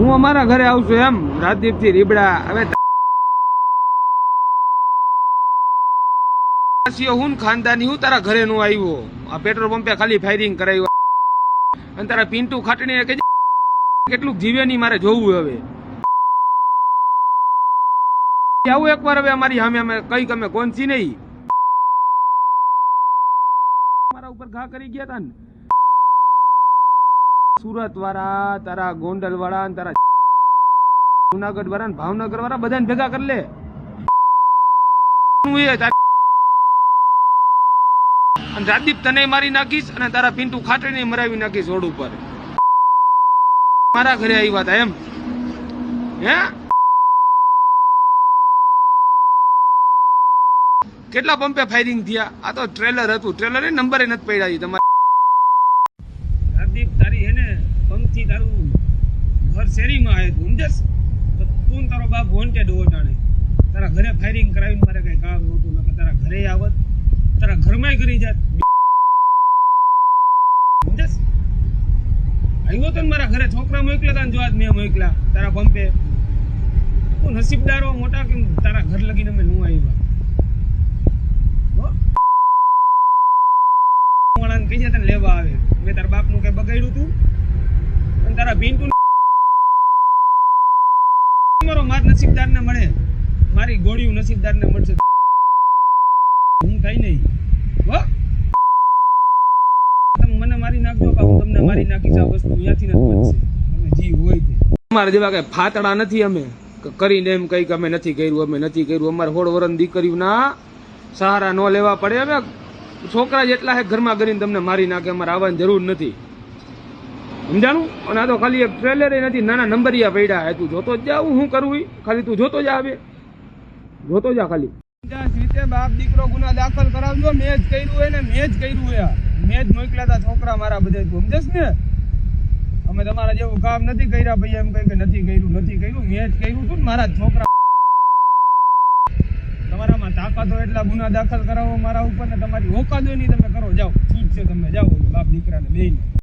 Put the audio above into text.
હું અમારા ઘરે આવશું એમ રાજદીપથી રીબડા. હવે હું ખાનદાની, હું તારા ઘરે નો આવ્યો. આ પેટ્રોલ પંપે ખાલી ફાયરિંગ કરાવ્યું અને તારા પિન્ટુ ખાટણીને કે કેટલું જીવે નહીં મારે જોવું હવે. આવું એકવાર હવે અમારી સામે અમે કઈ અમે કોનસી નહીં. મારા ઉપર ઘા કરી ગયા તા ને. સુરત વાળા, તારા ગોંડલ વાળા તારા જુનાગઢ વાળા ભાવનગર વાળા બધાને ભેગા કરી લે. અને તને મારી નાખીશ અને તારા પિન્ટુ ખાટડીને મરાવી નાખીશ રોડ ઉપર. મારા ઘરે આવી વાત, એમ? હે? કેટલા પંપે ફાયરિંગ થયા? આ તો ટ્રેલર હતું. ટ્રેલર નંબરે નથી પડ્યા તમારે રાજદીપ તારી હે ને પંખથી તારું ઘર શેરીમાં આવે તું સમજસ તો તું તારો બાપ વોન્ટેડ હોવો જાણે તારા ઘરે ફાયરિંગ કરાવીને મારે કઈ કામ નહોતું, નકર તારા ઘરે આવત, તારા ઘરમાં કરી જાત. આવ્યો તો મારા ઘરે, છોકરા મોકલ્યા હતા જો આજ મેં મોકલ્યા, તારા પંપે. તું નસીબદારો મોટા કે તારા ઘર લગીને અમે નું આવ્યા. હો? વાળાને કહી લેવા આવે. મેં તારા બાપનું કઈ બગાડ્યું તું? અને તારા ભીંટુ મારો માર નસીબદારને મળે મારી ગોળીયું નસીબદારને મળશે. હું થાય નહીં. તમે મને મારી નાખજો હું તમને મારી નાખીશ આ વસ્તુ. અહીંયાથી નથી બનશે અમારા જેવા કઈ ફાતડા નથી અમે. કરીને એમ કઈ અમે નથી કર્યું, અમે નથી કર્યું. અમારે હોળ વરણ દીકરીઓના સહારા ન લેવા પડે. હવે છોકરા જેટલા છે ઘરમાં કરીને તમને મારી નાખે, અમારે આવવાની જરૂર નથી. સમજાણું? અને આ તો ખાલી એક ટ્રેલર નથી, નાના નંબરિયા પડ્યા હે. તું જોતો જ જા, હું કરું ખાલી તું જોતો જ હવે. જોતો જા ખાલી. બાપ દીકરો ગુના દાખલ કરાવજો. મેં જ કર્યું હોય ને મેં જ કર્યું હોય મેં જ મોકલ્યા હતા છોકરા મારા બધા સમજસ ને? અમે તમારા જેવું કામ નથી કર્યા ભાઈ. એમ કઈ કે નથી કર્યું નથી કર્યું. મેં જ કર્યું હતું ને મારા છોકરા. તમારામાં તાકાતો એટલા ગુના દાખલ કરાવો મારા ઉપર ને તમારી ઓકાદો નહીં તમે કરો. જાઓ. છૂટ છે તમે જાઓ. બાપ દીકરાને બેયને